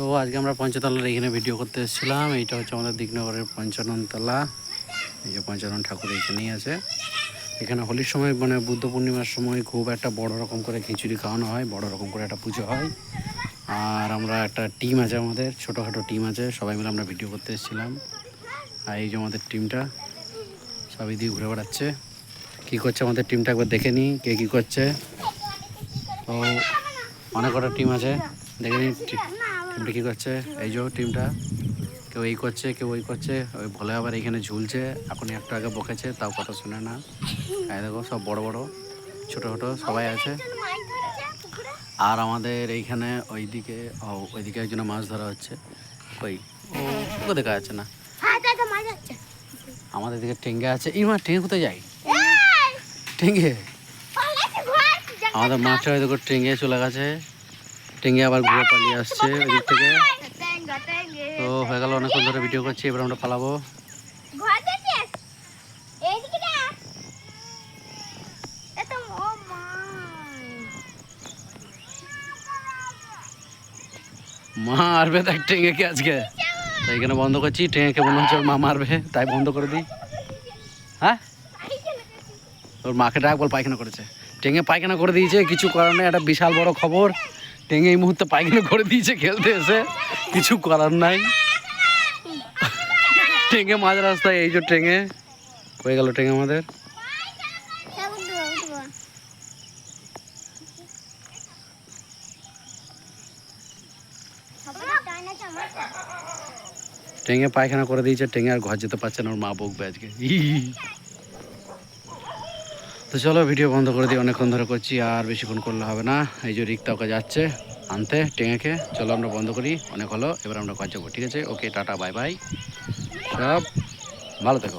তো আজকে আমরা পঞ্চতলার এখানে ভিডিও করতে এসেছিলাম। এইটা হচ্ছে আমাদের দিকনগরের পঞ্চানন তলা এই যে পঞ্চানন ঠাকুর এখানেই আছে। এখানে হোলির সময় মানে বুদ্ধ পূর্ণিমার সময় খুব একটা বড় রকম করে খিচুড়ি খাওয়ানো হয়, বড় রকম করে একটা পুজো হয়। আর আমরা একটা টিম আছে আমাদের, ছোটোখাটো টিম আছে, সবাই মিলে আমরা ভিডিও করতে এসেছিলাম। আর এই যে আমাদের টিমটা, সবই দিয়ে ঘুরে বেড়াচ্ছে। কী করছে আমাদের টিমটা একবার দেখে নিই, কে কী করছে। তো অনেক কটা টিম আছে, দেখে নিই কী করছে? এই যে টিমটা। কেউ এই করছে কেউ ওই করছে। ওই ভোলে আবার এইখানে ঝুলছে। এখন একটু আগে বকেছে তাও কথা শুনে না। এই দেখো সব বড় বড় ছোট ছোট সবাই আছে। আর আমাদের এইখানে ওইদিকে ও ওইদিকে একজনে মাছ ধরা হচ্ছে। ওই ও দেখা যাচ্ছে না। আমাদের দিকে টেঙ্গে আছে। এই মা টেঙ্গে কোথায় যাই টেঙ্গে আমাদের মাঠে হয়তো টেঙ্গে চলে গেছে। টেঙ্গে আবার ঘুরে পালিয়ে আসছে ওইদিক থেকে। তো হয়ে গেল অনেকক্ষণ ধরে ভিডিও করছি এবার আমরা পালাবো। মা। মারবে দেখ টেঙ্গেকে আজকে। তো এখানে বন্ধ করছি টেঙ্গেকে মনে হচ্ছে ওর মা মারবে তাই বন্ধ করে দিই। হ্যাঁ? ওর মাকে ডাক বল পায়খানা করেছে। টেঙ্গে পায়খানা করে দিয়েছে কিছু করার নেই একটা বিশাল বড় খবর। টেঙ্গে এই মুহূর্তে পায়খানা করে দিয়েছে খেলতে এসে। কিছু করার নাই। টেঙ্গে মাঝ রাস্তায় এই যে টেঙ্গে হয়ে গেল টেঙ্গে আমাদের। টেঙ্গে পায়খানা করে দিয়েছে টেঙ্গে আর ঘর যেতে পারছে না ওর মা বকবে আজকে। তো চলো ভিডিও বন্ধ করে দিই, অনেকক্ষণ ধরে করছি, আর বেশিক্ষণ করলে হবে না। এই যে রিক্তা ওকে যাচ্ছে, আনতে টেঙেকে চলো আমরা বন্ধ করি, অনেক হলো, এবার আমরা কাজ যাব ঠিক আছে? ওকে টাটা বাই বাই সব ভালো থেকো।